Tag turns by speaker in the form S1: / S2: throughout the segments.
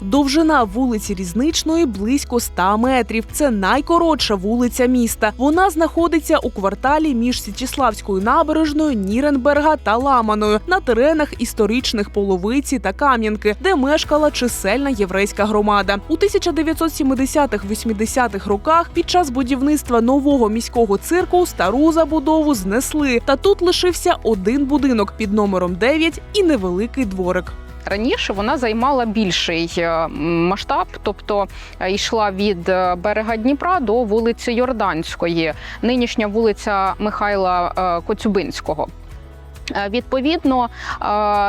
S1: Довжина вулиці Різничної близько 100 метрів. Це найкоротша вулиця міста. Вона знаходиться у кварталі між Січіславською набережною, Ніренберга та Ламаною на теренах історичних Половиці та Кам'янки, де мешкала чисельна єврейська громада. У 1970-80-х роках під час будівництва нового міського цирку стару забудову знесли. Та тут лишився один будинок під номером 9 і невеликий дворик.
S2: Раніше вона займала більший е, масштаб, тобто е, йшла від е, берега Дніпра до вулиці Йорданської, нинішня вулиця Михайла Коцюбинського. Відповідно,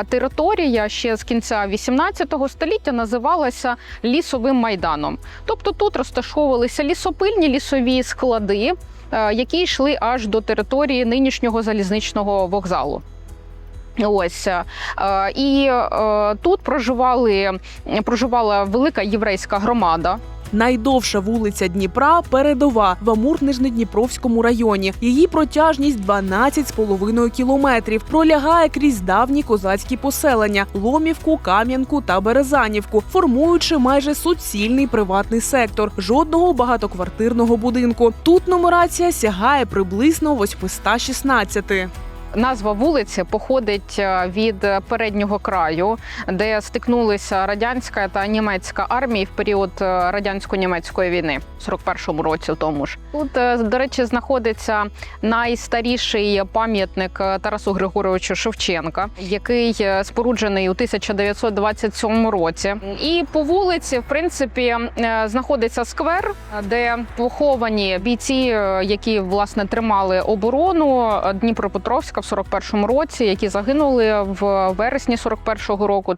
S2: територія ще з кінця 18 століття називалася лісовим майданом. Тобто тут розташовувалися лісопильні лісові склади, які йшли аж до території нинішнього залізничного вокзалу. Ось е, і е, тут проживали проживала велика єврейська громада.
S1: Найдовша вулиця Дніпра передова в Амур-Нижнедніпровському районі. Її протяжність 12,5 кілометрів. Пролягає крізь давні козацькі поселення Ломівку, Кам'янку та Березанівку, формуючи майже суцільний приватний сектор, жодного багатоквартирного будинку. Тут нумерація сягає приблизно 816.
S2: Назва вулиці походить е, від переднього краю, де стикнулися радянська та німецька армії в період е, радянсько-німецької війни в 41-му році. Тому ж тут, е, до речі, знаходиться найстаріший пам'ятник Тарасу Григоровичу Шевченка, який споруджений у 1927 році. І по вулиці, в принципі, знаходиться сквер, де поховані бійці, які власне тримали оборону Дніпропетровська в 41-му році, які загинули в вересні 41-го року.